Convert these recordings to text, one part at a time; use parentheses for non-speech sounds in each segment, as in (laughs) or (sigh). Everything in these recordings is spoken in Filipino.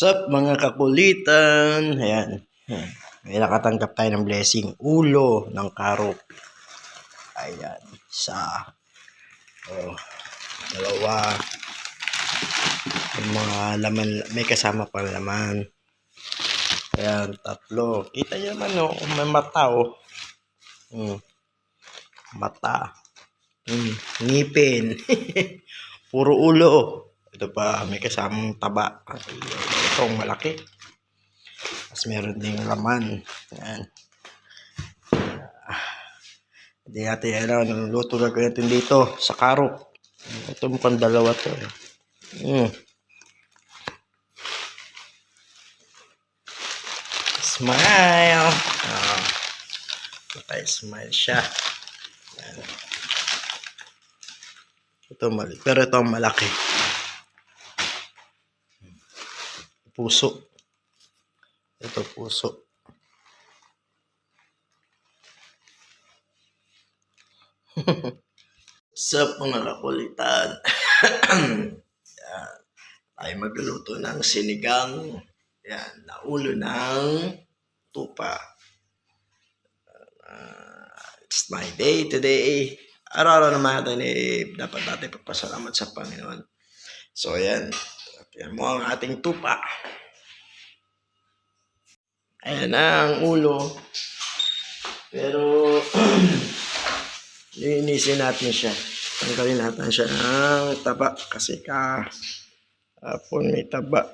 Sup mga kakulitan? Ayan. Ayan. May nakatanggap tayo ng blessing. Ulo ng karop. Ayan. Isa. Oh, dalawa. Yung mga laman, may kasama pang laman. Ayan, tatlo. Kita nyo naman, oh, kung may mata, oh. Hmm. Mata. Hmm. Ngipin. (laughs) Puro ulo. Ito pa, may kasamang taba. Itong malaki. Tapos meron ding laman. Ayan. Hindi natin ano, niluluto na natin dito sa karop. Ito mukhang dalawa to. Mm. Smile! Oh. Patay, smile siya. Ayan. Ito mali. Pero ito malaki. Puso. Ito puso. (laughs) Sup mga kakulitan. (clears throat) Tayo magluluto ng sinigang. Yan. Na ulo ng tupa. Ah, it's my day today. Araw-araw naman natin eh, dapat natin pagpasalamat sa Panginoon. So, yan. Yan mo ang ating tupa. Ayan na ang ulo. Pero, (clears throat) linisin natin siya. Tanggalin natin siya ng taba kasi ka hapon may taba.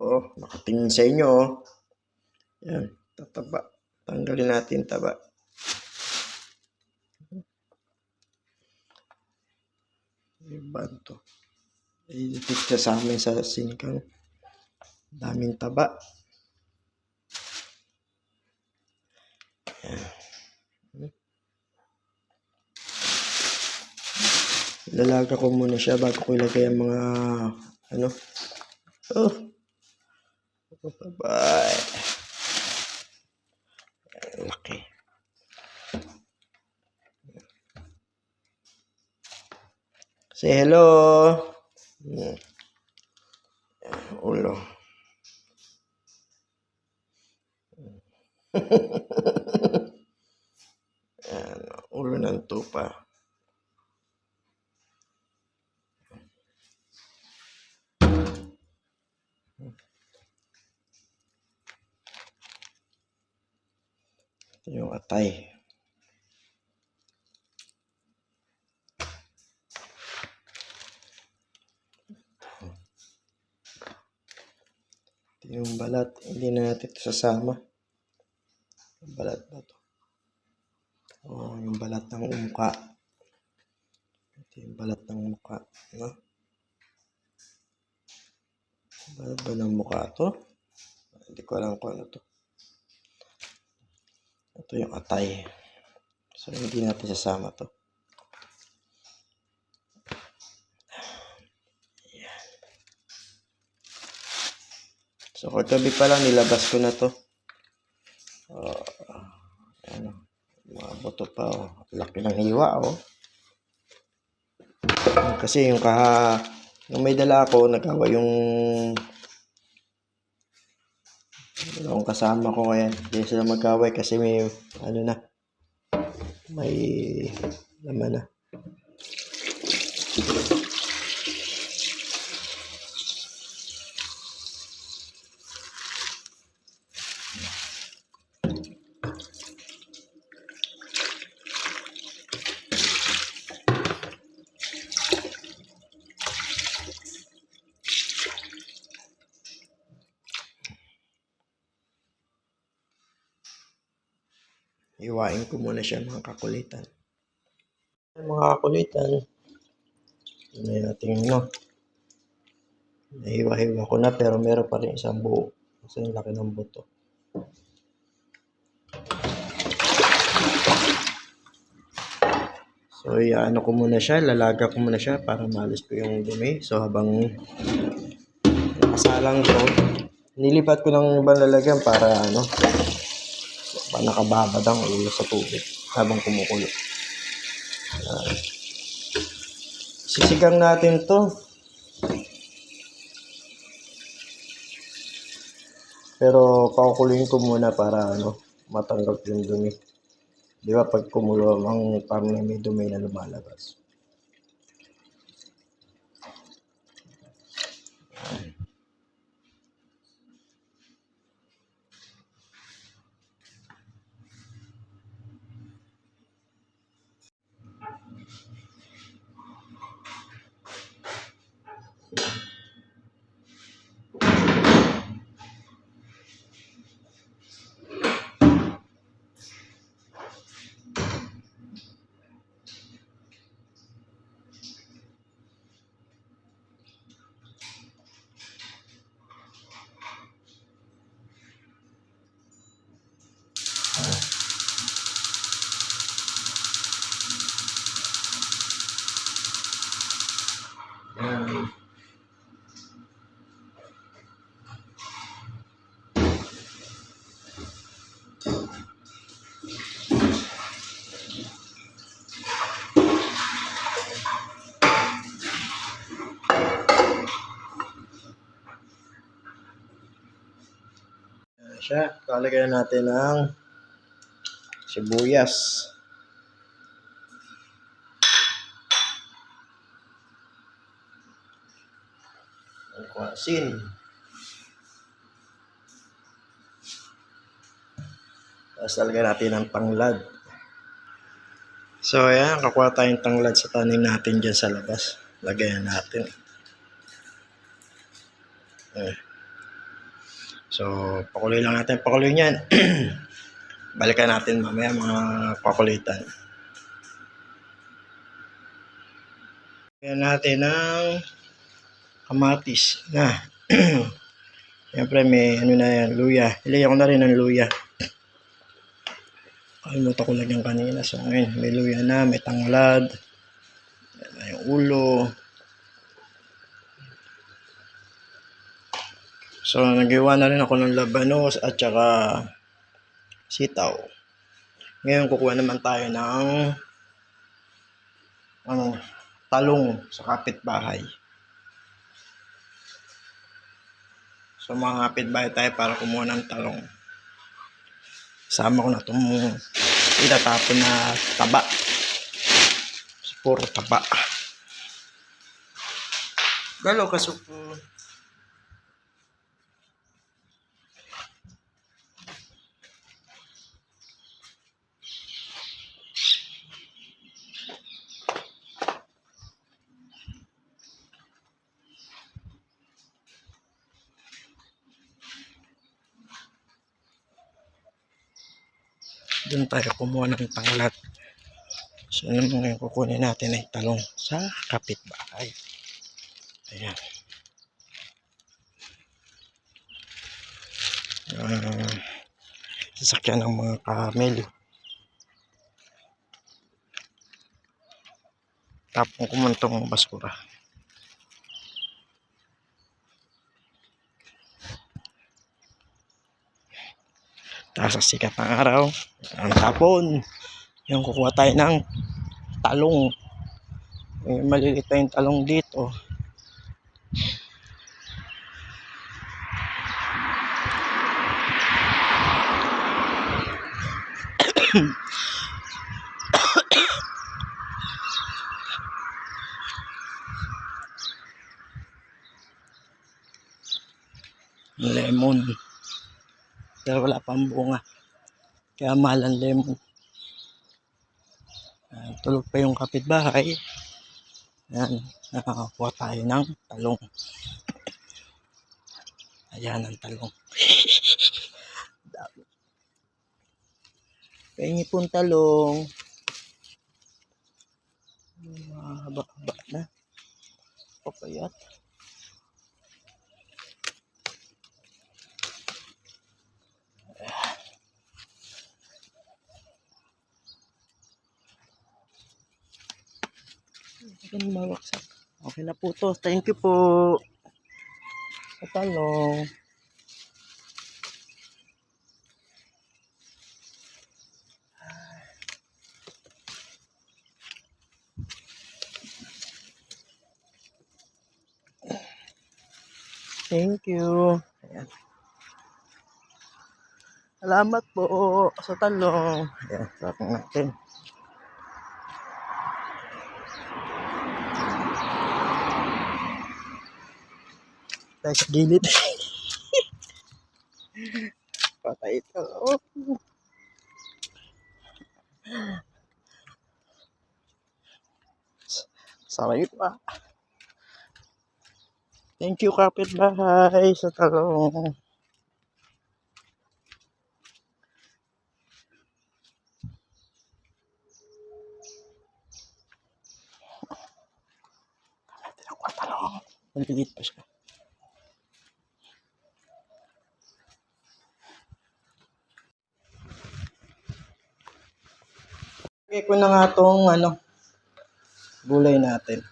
Oh, nakatingin sa inyo. oh. Yan, tataba. Tanggalin natin taba. Iban to. Siya sa amin sa sinigang. Daming taba. Lalaga ko muna siya bago ko ilagay ang mga ano. Oh. Bye-bye. Laki. Say hello. Ito yung atay. Ito yung balat. Hindi na natin ito sasama. Yung balat na to. Oh, yung balat ng mukha. Ito yung balat ng mukha. No? Balat ba ng mukha to? Hindi ko alam kung ano to. Ito yung atay. So, hindi natin sasama to. Ayan. So, kagabi pa lang, nilabas ko na to. Oh, ano, mga buto pa, oh. Laki ng hiwa, oh. Kasi yung kaha, nung may dala ako, nagawa yung yung kasama ko kaya hindi sila magkaway kasi may ano na may laman na Iwain ko muna siya mga kakulitan. Mga kakulitan, ano natin no. Nahiwa-hiwa ko na pero meron pa rin isang buo. Kasi ang laki ng buto. So, ano ko muna siya, lalaga ko muna siya para malis ko yung dumi. So, habang nakasalang to, nilipat ko ng ibang lalagyan para ano, nakababad ang ulo sa tubig habang kumukulo. Ayan. sisigang natin to. Pero pakukuloyin ko muna para ano, matanggal yung dumi. Di ba pag kumulo, ang parang may dumi na lumalabas. Yan. Siya. Kalagyan natin ng sibuyas. Asin. Tapos lalagyan natin ng tanglad. So ayan, kakuha tayong tanglad sa tanim natin dyan sa labas. Lagayan natin. Eh. So, pakuloy lang natin. Pakuloy niyan. (clears throat) Balikan natin mamaya mga pakulitan. Lagyan natin ng kamatis na. (clears throat) Siyempre may ano na yan, luya. Ilagyan ko na rin ng luya. Kalimutan ko lang yung kanina. So ngayon, may luya na, may tanglad. Yan yung ulo. So nagawa na rin ako ng labanos at saka sitaw. Ngayon kukuha naman tayo ng ano, talong sa kapitbahay. So mga kapitbahay tayo para kumuha ng talong. Sama ko na itong itatapon na taba. Puro taba. Galo kasuko. Doon tayo kumuha ng tanglad. So, yun ngayon kukunin natin ay talong sa kapitbahay. Ayan. Ah, sasakyan ng mga kamel. Tapong kumantong basura. Tapos sa sikat ng araw, ang tapon. Yung kukuha tayo ng talong. May maliliit pa yung talong dito. (coughs) Lemon. Pero wala pang bunga. Kaya mahal lemon. Ayan, tulog pa yung kapitbahay. Ayan, nakakakuha tayo ng talong. Ayan ang talong. (laughs) Dami. Pong talong. Mahaba-haba na. Papayat. Ganun mawaksak. Okay na po to. Thank you po. Sa talong. Thank you. Ayan. Salamat po sa talong. Ayan, tapos natin. Tayo sa gilid. (laughs) Patay ito. Saray pa. Thank you, kapitbahay, sa talong. Malilit pa siya. Lagay ko na nga tong ano, gulay natin.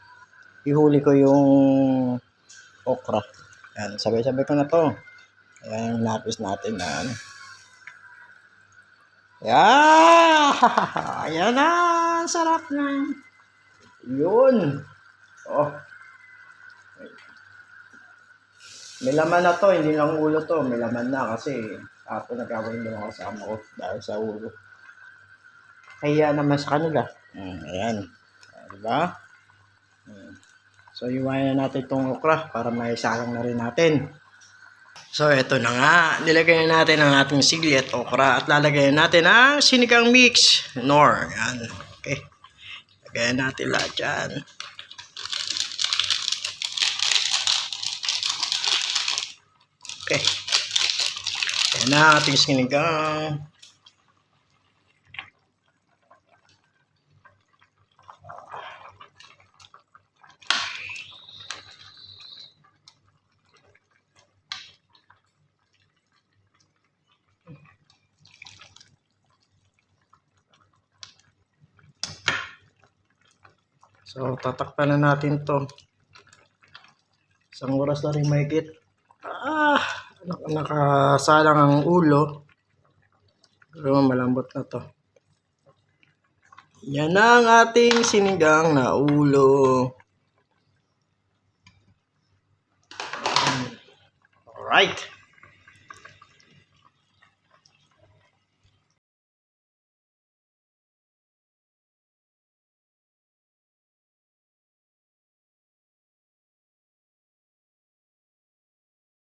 Ihuli ko yung okra. Yan, sabay-sabay ko na to. Ayan, lapis natin na ano. Yan! (laughs) Ayan na! Sarap na! Yun! Oh. May laman na to, hindi lang ulo to. May laman na kasi ako nagkawin ng mga kasama ko dahil sa ulo. Kaya naman sa kanila. Mm, ayan. Ah, Diba? Mm. So, iwanan na natin itong okra para may salang na rin natin. So, eto na nga. Nilagay na natin ang ating sigli at okra at lalagay natin ang sinigang mix. Nor. Yan. Okay. Lagayan natin lahat dyan. Okay. Yan na ating sinigang. So, tatakpan na natin to. Isang oras na rin mahigit. Ah, nak- nakasalang ang ulo. Pero malambot na to. Yan ang ating sinigang na ulo. Alright.